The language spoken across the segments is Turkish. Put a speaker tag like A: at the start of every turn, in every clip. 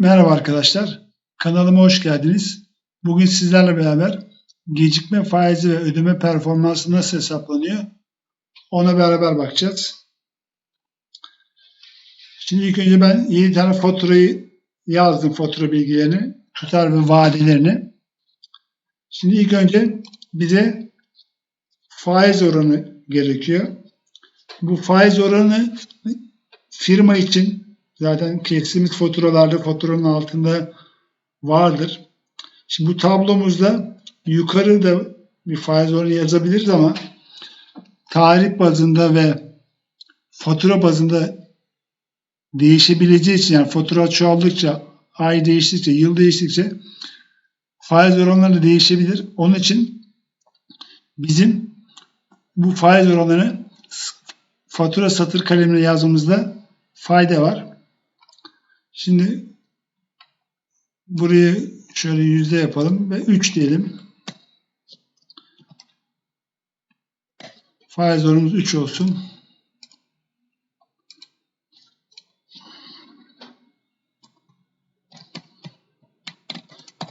A: Merhaba arkadaşlar. Kanalıma hoş geldiniz. Bugün sizlerle beraber gecikme faizi ve ödeme performansı nasıl hesaplanıyor? Ona beraber bakacağız. Şimdi ilk önce ben 7 tane faturayı yazdım fatura bilgilerini, tutar ve vadelerini. Şimdi ilk önce bize faiz oranı gerekiyor. Bu faiz oranı firma için zaten kestiğimiz faturalarda faturanın altında vardır. Şimdi bu tablomuzda yukarıda bir faiz oranı yazabiliriz ama tarih bazında ve fatura bazında değişebileceği için yani fatura çoğaldıkça, ay değiştikçe, yıl değiştikçe faiz oranları değişebilir. Onun için bizim bu faiz oranlarını fatura satır kalemine yazmamızda fayda var. Şimdi burayı şöyle yüzde yapalım ve 3 diyelim. Faiz oranımız 3 olsun.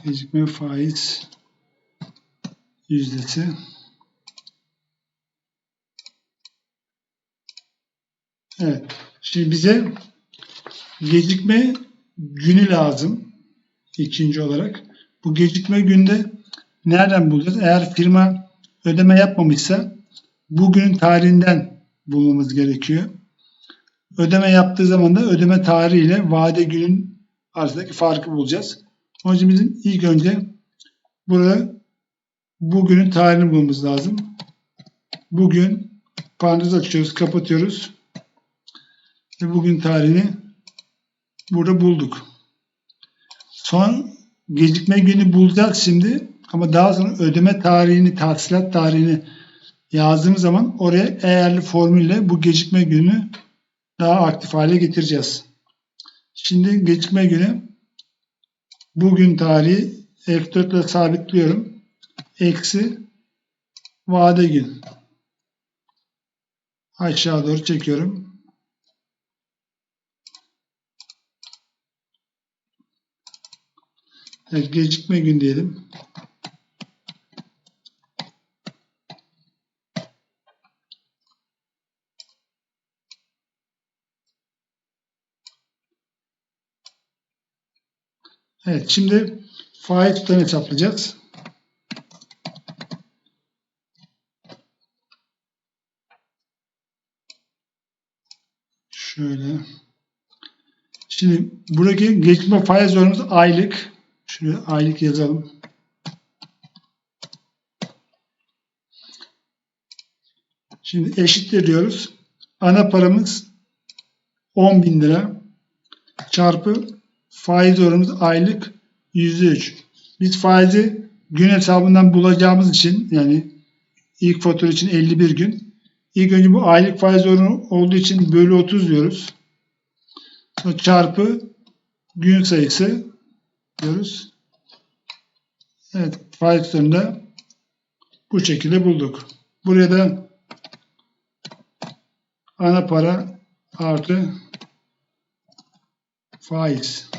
A: Gecikme faiz yüzdesi. Evet. Şimdi bize gecikme günü lazım. ikinci olarak. Bu gecikme günde nereden bulacağız? Eğer firma ödeme yapmamışsa bugünün tarihinden bulmamız gerekiyor. Ödeme yaptığı zaman da ödeme tarihi ile vade günün arasındaki farkı bulacağız. Onun için bizim ilk önce burada bugünün tarihini bulmamız lazım. Bugün parantez açıyoruz, kapatıyoruz. Ve bugün tarihini burada bulduk. Son gecikme günü bulacağız şimdi ama daha sonra ödeme tarihini, tahsilat tarihini yazdığımız zaman oraya eğerli formülle bu gecikme günü daha aktif hale getireceğiz. Şimdi gecikme günü bugün tarihi F4 ile sabitliyorum. Eksi vade gün. Aşağı doğru çekiyorum. Evet, gecikme gün diyelim. Evet, şimdi faiz tutarını hesaplayacağız. Şöyle. Şimdi buradaki geçme faiz oranımız aylık. Şuraya aylık yazalım. Şimdi eşittir diyoruz. Ana paramız 10 bin lira çarpı faiz oranımız aylık %3. Biz faizi gün hesabından bulacağımız için yani ilk fatura için 51 gün. İlk önce bu aylık faiz oranı olduğu için bölü 30 diyoruz. Sonra çarpı gün sayısı diyoruz. Evet faiz tutarını bu şekilde bulduk. Buraya da ana para artı faiz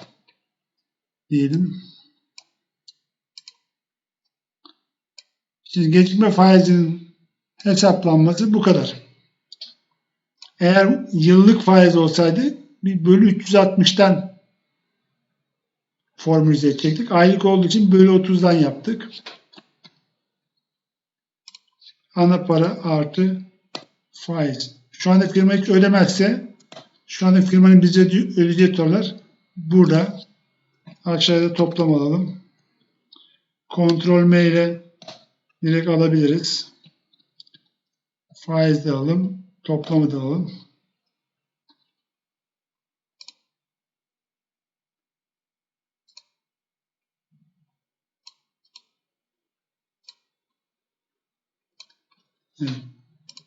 A: diyelim. Şimdi gecikme faizinin hesaplanması bu kadar. Eğer yıllık faiz olsaydı bir bölü 360'tan formülize edecektik. Aylık olduğu için bölü 30'dan yaptık. Ana para artı faiz. Şu anda firma hiç ödemezse şu anda firmanın bize ödeyeceği tutarlar burada. Aşağıda toplam alalım. Kontrol M ile direkt alabiliriz. Faiz de alalım. Toplamı da alalım.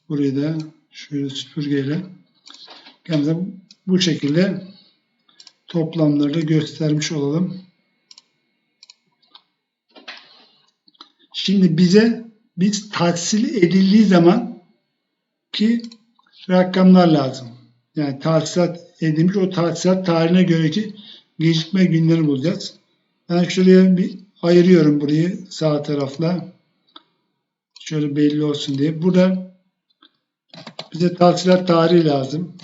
A: Burayı da şöyle süpürgeyle kendimize bu şekilde toplamları göstermiş olalım. Şimdi bize biz tahsil edildiği zaman ki rakamlar lazım. Yani tahsilat edilmiş o tahsilat tarihine göre ki gecikme günlerini bulacağız. Ben şuraya bir ayırıyorum burayı sağ tarafla. Şöyle belli olsun diye. Burada bize tahsilat tarihi lazım.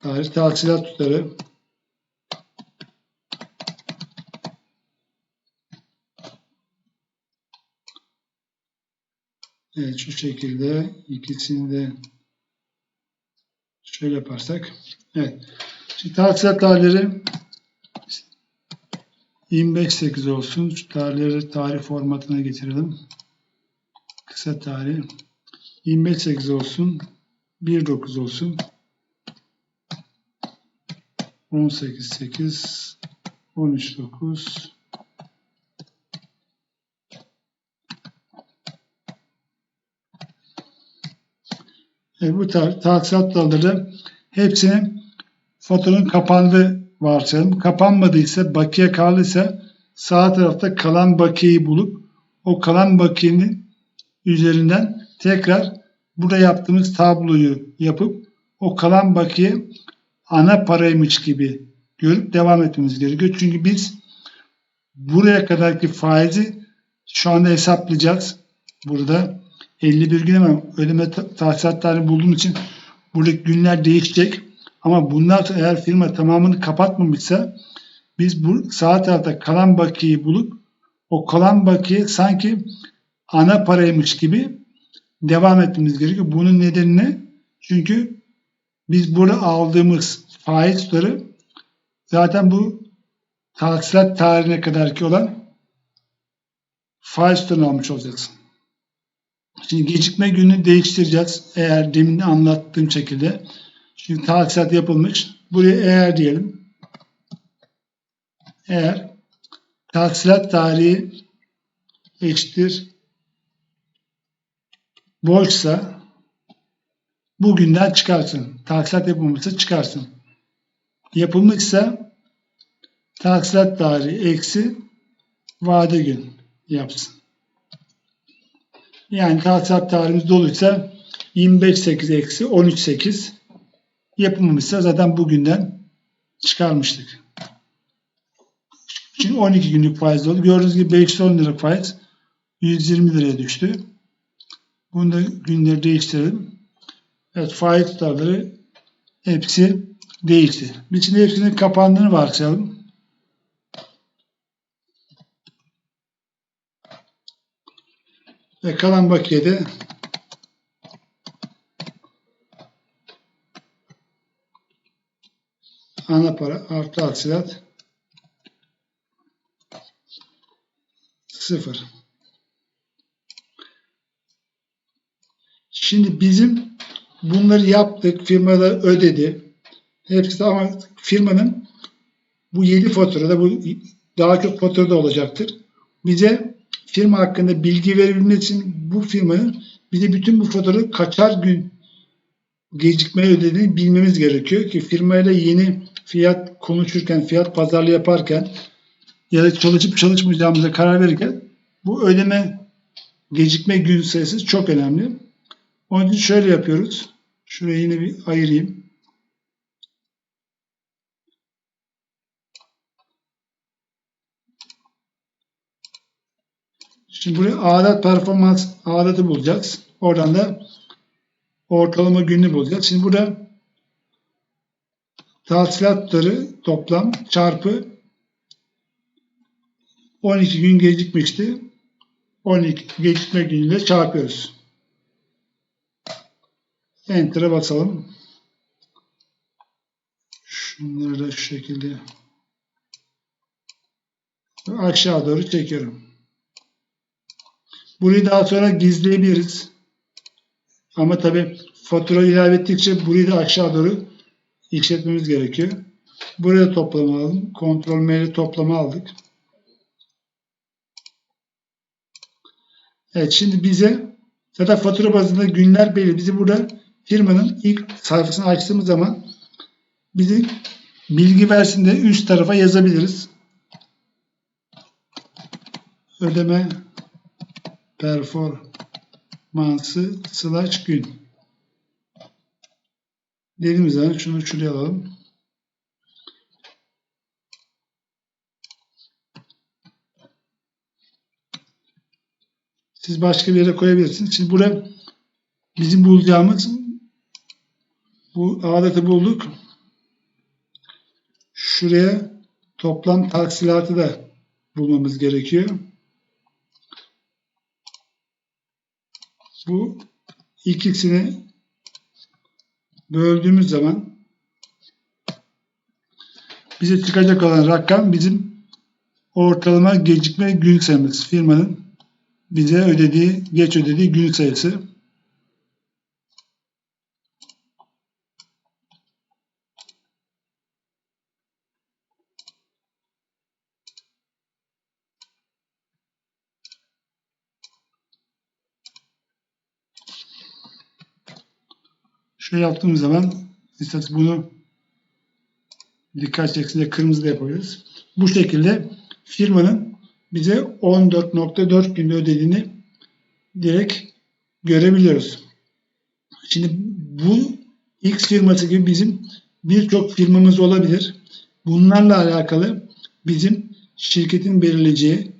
A: Tarih tahsilat tutarı. Evet şu şekilde ikisini de şöyle yaparsak. Evet. Şimdi tahsilat tarihleri 25.8 olsun. Şu tarihleri tarih formatına getirelim. Kısa tarih. 25.8 olsun. 1.9 olsun. 18.8 13.9 Evet, bu tar tahsilat dalları hepsinin faturanın kapandığı varsayalım. Kapanmadıysa, bakiye kaldıysa sağ tarafta kalan bakiyeyi bulup o kalan bakiyenin üzerinden tekrar burada yaptığımız tabloyu yapıp o kalan bakiye ana paraymış gibi görüp devam etmemiz gerekiyor. Çünkü biz buraya kadarki faizi şu anda hesaplayacağız. Burada 51 gün hemen ödeme tahsilat tarihi bulduğum için buradaki günler değişecek. Ama sonra eğer firma tamamını kapatmamışsa biz bu sağ tarafta kalan bakiyeyi bulup o kalan bakiye sanki ana paraymış gibi devam etmemiz gerekiyor. Bunun nedeni ne? Çünkü biz burada aldığımız faiz tutarı zaten bu tahsilat tarihine kadar ki olan faiz tutarını almış olacaksın. Şimdi gecikme gününü değiştireceğiz. Eğer demin anlattığım şekilde. Şimdi tahsilat yapılmış. Buraya eğer diyelim. Eğer tahsilat tarihi eşittir boşsa bugünden çıkarsın. Tahsilat yapılmışsa çıkarsın. Yapılmışsa tahsilat tarihi eksi vade gün yapsın. Yani tahsilat tarihimiz doluysa 25.8 eksi 13.8 yapılmamışsa zaten bugünden çıkarmıştık. Şimdi 12 günlük faiz oldu. Gördüğünüz gibi 510 lira faiz 120 liraya düştü. Bunu da günleri değiştirelim. Evet faiz tutarları hepsi değişti. Biz şimdi hepsinin kapandığını varsayalım. Ve kalan bakiyede ana para artı aksilat sıfır. Şimdi bizim bunları yaptık. Firmada ödedi. Hepsi ama firmanın bu 7 faturada bu daha çok faturada olacaktır. Bize firma hakkında bilgi verebilmek için bu firmanın bize bütün bu faturayı kaçar gün gecikme ödediğini bilmemiz gerekiyor ki firmayla yeni fiyat konuşurken, fiyat pazarlığı yaparken ya da çalışıp çalışmayacağımıza karar verirken bu ödeme gecikme gün sayısı çok önemli. Onun için şöyle yapıyoruz. Şurayı yine bir ayırayım. Şimdi buraya adet performans adeti bulacağız. Oradan da ortalama gününü bulacağız. Şimdi burada tahsilatları toplam çarpı 12 gün gecikmişti. 12 gecikme günüyle çarpıyoruz. Enter'a basalım. Şunları da şu şekilde aşağı doğru çekiyorum. Burayı daha sonra gizleyebiliriz. Ama tabi fatura ilave ettikçe burayı da aşağı doğru işletmemiz gerekiyor. Buraya toplama aldım. Kontrol M toplama aldık. Evet şimdi bize zaten fatura bazında günler belli. Bizi burada firmanın ilk sayfasını açtığımız zaman bizi bilgi versin de üst tarafa yazabiliriz. Ödeme performansı slash gün. Dediğimiz zaman şunu şuraya alalım. Siz başka bir yere koyabilirsiniz. Şimdi buraya bizim bulacağımız bu aleti bulduk. Şuraya toplam taksilatı da bulmamız gerekiyor. Bu ilk ikisini böldüğümüz zaman bize çıkacak olan rakam bizim ortalama gecikme gün sayımız. Firmanın bize ödediği, geç ödediği gün sayısı. Şöyle yaptığımız zaman istatistik bunu dikkat çeksince kırmızı da yapabiliriz. Bu şekilde firmanın bize 14.4 günde ödediğini direkt görebiliyoruz. Şimdi bu X firması gibi bizim birçok firmamız olabilir. Bunlarla alakalı bizim şirketin belirleyeceği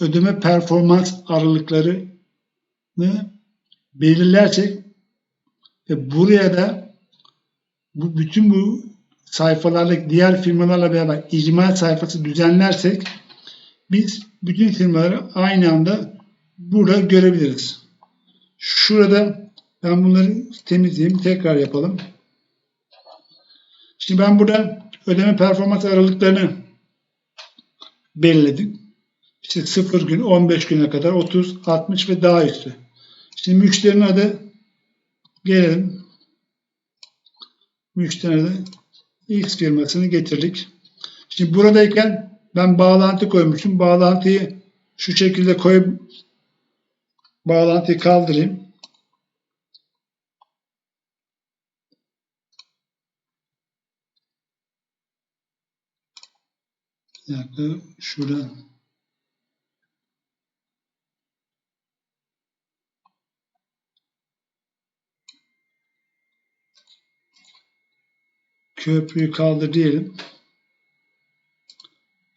A: ödeme performans aralıklarını belirlersek ve buraya da bu bütün bu sayfalarla diğer firmalarla beraber icmal sayfası düzenlersek biz bütün firmaları aynı anda burada görebiliriz. Şurada ben bunları temizleyeyim. Tekrar yapalım. Şimdi ben burada ödeme performans aralıklarını belirledim. İşte 0 gün, 15 güne kadar 30, 60 ve daha üstü. Şimdi müşterinin adı gelelim. Müşteride X firmasını getirdik. Şimdi buradayken ben bağlantı koymuşum. Bağlantıyı şu şekilde koyup bağlantıyı kaldırayım. Bir şuradan köprüyü kaldır diyelim.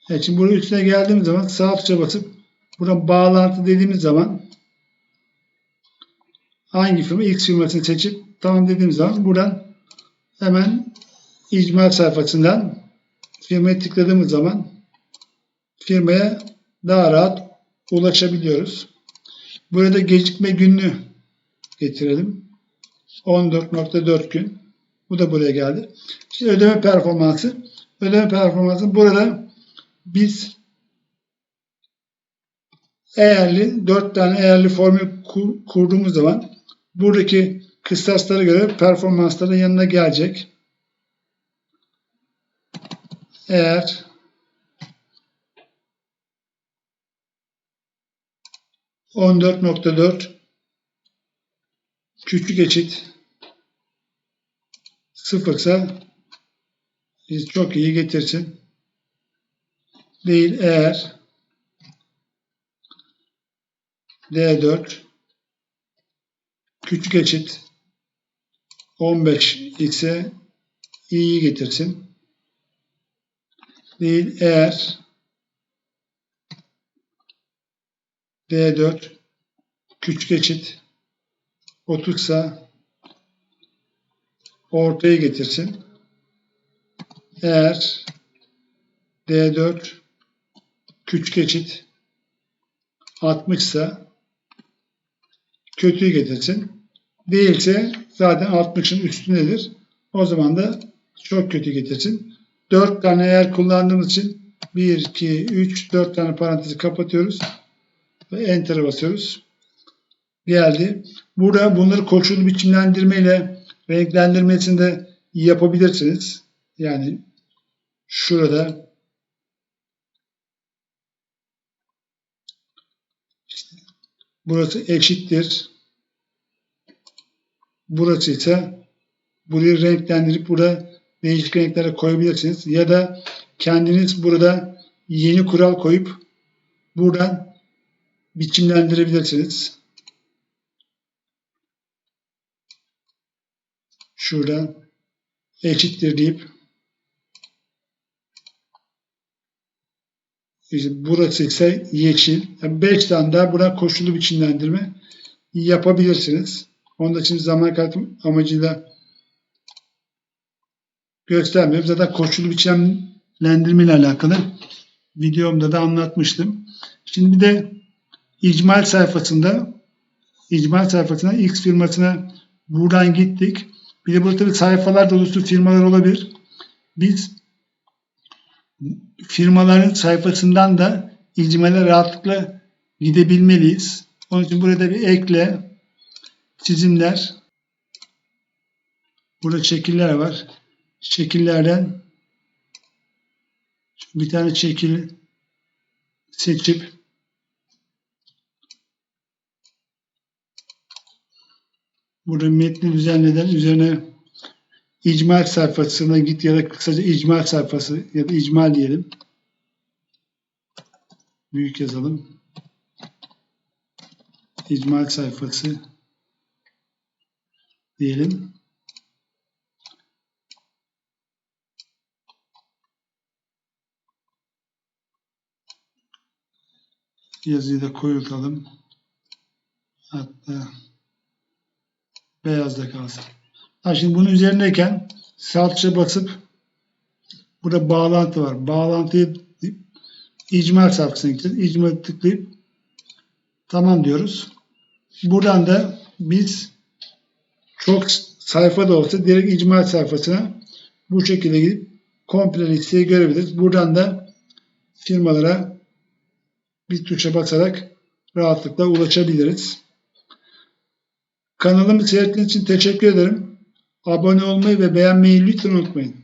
A: Evet, şimdi buraya üstüne geldiğimiz zaman sağ tuşa basıp buradan bağlantı dediğimiz zaman hangi firma X firmasını seçip tamam dediğimiz zaman buradan hemen icmal sayfasından firmaya tıkladığımız zaman firmaya daha rahat ulaşabiliyoruz. Burada gecikme gününü getirelim. 14.4 gün. Bu da buraya geldi. Şimdi ödeme performansı. Ödeme performansı burada biz eğerli, 4 tane eğerli formül kur, kurduğumuz zaman buradaki kıstaslara göre performansların yanına gelecek. Eğer on dört nokta dört küçük eşit sıfırsa biz çok iyi getirsin. Değil eğer D4 küçük eşit 15 ise i'yi getirsin. Değil eğer D4 küçük eşit 30 ise ortaya getirsin. Eğer D4 küçük eşit 60 ise kötüyü getirsin. Değilse zaten 60'ın üstündedir. O zaman da çok kötü getirsin. 4 tane eğer kullandığımız için 1, 2, 3, 4 tane parantezi kapatıyoruz. Ve Enter'a basıyoruz. Geldi. Burada bunları koşullu biçimlendirmeyle renklendirmesini de yapabilirsiniz. Yani şurada burası eşittir. Burası ise burayı renklendirip burada değişik renklere koyabilirsiniz. Ya da kendiniz burada yeni kural koyup buradan biçimlendirebilirsiniz. Şuradan eşittir deyip İşte burası ise yeşil. 5 tane daha buna koşullu biçimlendirme yapabilirsiniz. Onun için zaman kartı amacıyla göstermiyorum. Zaten koşullu biçimlendirme ile alakalı videomda da anlatmıştım. Şimdi bir de icmal sayfasında icmal sayfasına X firmasına buradan gittik. Tabii sayfalar dolusu firmalar olabilir. Biz firmaların sayfasından da icmale rahatlıkla gidebilmeliyiz. Onun için burada bir ekle çizimler burada şekiller var. Şekillerden bir tane şekil seçip burada metni düzenleden üzerine icmal sayfasına git ya da kısaca icmal sayfası ya da icmal diyelim. Büyük yazalım. İcmal sayfası diyelim. Yazıyı da koyultalım. Hatta beyazda kalsın. Ha şimdi bunun üzerindeyken tuşa basıp burada bağlantı var. Bağlantıyı icmal sayfasına gideceğiz. İcmal tıklayıp tamam diyoruz. Buradan da biz çok sayfa da olsa direkt icmal sayfasına bu şekilde gidip komple listeyi görebiliriz. Buradan da firmalara bir tuşa basarak rahatlıkla ulaşabiliriz. Kanalımı seyrettiğiniz için teşekkür ederim. Abone olmayı ve beğenmeyi lütfen unutmayın.